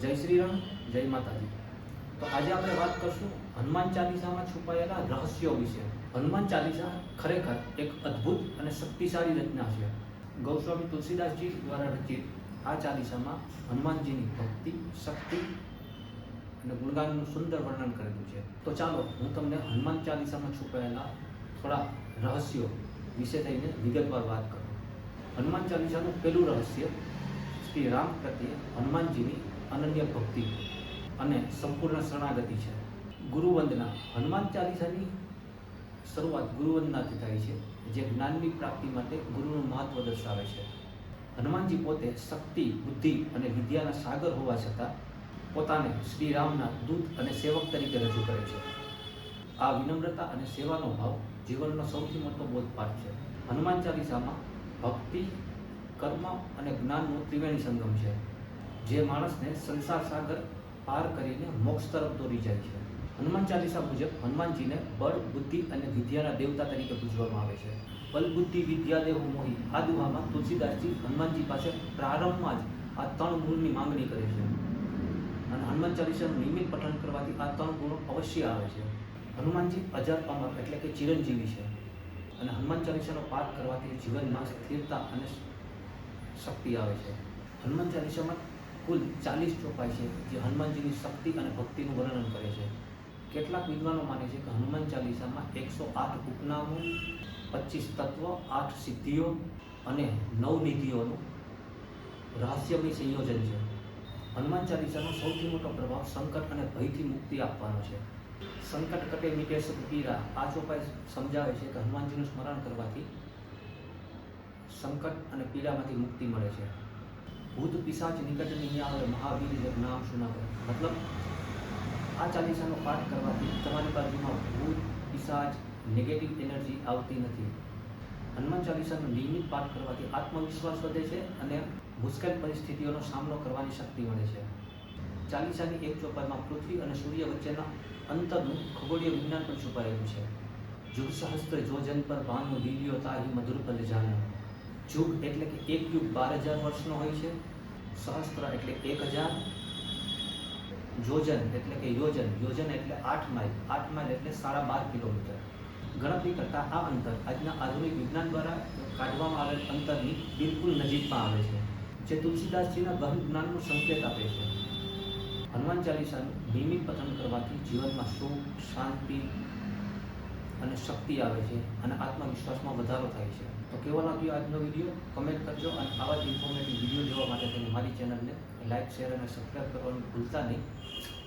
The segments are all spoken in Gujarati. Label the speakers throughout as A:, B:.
A: જય શ્રી રામ જય માતાજી. તો આજે આપણે વાત કરશું હનુમાન ચાલીસામાં છુપાયેલા રહસ્યો વિશે. હનુમાન ચાલીસા ખરેખર એક અદ્ભુત અને શક્તિશાળી રચના છે. ગૌસ્વામી તુલસીદાસજી દ્વારા રચિત આ ચાલીસામાં હનુમાનજીની ભક્તિ, શક્તિ અને ગુણગાનનું સુંદર વર્ણન કરેલું છે. તો ચાલો, હું તમને હનુમાન ચાલીસામાં છુપાયેલા થોડા રહસ્યો વિશે થઈને વિગતવાર વાત કરું. હનુમાન ચાલીસાનું પહેલું રહસ્ય શ્રી રામ પ્રત્યે હનુમાનજીની અનન્ય ભક્તિ અને સંપૂર્ણ શરણાગતિ છે. ગુરુવંદના હનુમાન ચાલીસાની શરૂઆત ગુરુવંદનાથી થાય છે, જે જ્ઞાનની પ્રાપ્તિ માટે ગુરુનું મહત્વ દર્શાવે છે. હનુમાનજી પોતે શક્તિ, બુદ્ધિ અને વિદ્યાના સાગર હોવા છતાં પોતાને શ્રી રામના દૂત અને સેવક તરીકે રજૂ કરે છે. આ વિનમ્રતા અને સેવાનો ભાવ જીવનનો સૌથી મોટો બોધપાઠ છે. હનુમાન ચાલીસામાં ભક્તિ, કર્મ અને જ્ઞાનનો ત્રિવેણી સંગમ છે. જે માણસને સંસાર સાગર પાર કરીને મોક્ષ તરફ દોરી જાય છે. હનુમાન ચાલીસા મુજબ હનુમાનજીને બળ, બુદ્ધિ અને વિદ્યાના દેવતા તરીકે પૂજવામાં આવે છે. બલ, બુદ્ધિ, વિદ્યા દેવ મોહી, આ દુહામાં તુલસીદાસજી હનુમાનજી પાસે પ્રારંભમાં જ આ ત્રણ ગુણની માંગણી કરે છે. અને હનુમાન ચાલીસાનું નિયમિત પઠન કરવાથી આ ત્રણ ગુણો અવશ્ય આવે છે. હનુમાનજી અજર, અમર એટલે કે ચિરંજીવી છે. અને હનુમાન ચાલીસાનો પાઠ કરવાથી જીવનમાં સ્થિરતા અને શક્તિ આવે છે. હનુમાન ચાલીસામાં કુલ ચાલીસ ચોપાઈ છે જે હનુમાનજીની શક્તિ અને ભક્તિનું વર્ણન કરે છે. કેટલાક વિદ્વાનો માને છે કે હનુમાન ચાલીસામાં એકસો આઠ ઉપનામો, પચીસ તત્વ, આઠ સિદ્ધિઓ અને નવ નિધિઓનું રહસ્યમય સંયોજન છે. હનુમાન ચાલીસાનો સૌથી મોટો પ્રભાવ સંકટ અને ભયથી મુક્તિ આપવાનો છે. સંકટ કટે મીટે પીરા. આ ચોપાઈ સમજાવે છે કે હનુમાનજીનું સ્મરણ કરવાથી સંકટ અને પીડામાંથી મુક્તિ મળે છે. ભૂત પિશાચ નિકટ નહીં આવે મહાવીર જગ નામ સુનાવે મતલબ, આ ચાલીસાનો પાઠ કરવાથી તમારી બાજુમાં ભૂત પિશાચ નેગેટિવ એનર્જી આવતી નથી. હનુમાન ચાલીસાનો નિયમિત પાઠ કરવાથી આત્મવિશ્વાસ વધે છે અને મુશ્કેલ પરિસ્થિતિઓનો સામનો કરવાની શક્તિ મળે છે. ચાલીસાની એક ચોપાઈમાં પૃથ્વી અને સૂર્ય વચ્ચેના અંતરનું ખગોળીય વિજ્ઞાન પણ છુપાયેલું છે. જુગ સહસ્ત્ર જોજન પર ભાનુ દિવ્યો તાહી મધુર પદ જાણે જુગ એટલે કે એક યુગ બાર હજાર વર્ષનો હોય છે. સહસ્ત્ર એટલે એક હજાર. જોજન એટલે કે યોજન. યોજન એટલે આઠ માઇલ. આઠ માઇલ એટલે સાડા બાર કિલોમીટર. ગણતરી કરતાં આ અંતર આજના આધુનિક વિજ્ઞાન દ્વારા કાઢવામાં આવેલ અંતરની બિલકુલ નજીકમાં આવે છે, જે તુલસીદાસજીના ગહન જ્ઞાનનો સંકેત આપે છે. હનુમાન ચાલીસાનું નિયમિત પઠન કરવાથી જીવનમાં સુખ, શાંતિ અને શક્તિ આવે છે અને આત્મવિશ્વાસમાં વધારો થાય છે. તો કેવો લાગ્યો આજનો વીડિયો કમેન્ટ કરજો અને આવા જ ઇન્ફોર્મેટિવ વીડિયો જોવા માટે તમે મારી ચેનલને લાઇક શેર અને સબસ્ક્રાઈબ કરવાનું ભૂલતા નહીં.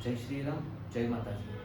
A: જય શ્રી રામ, જય માતાજી.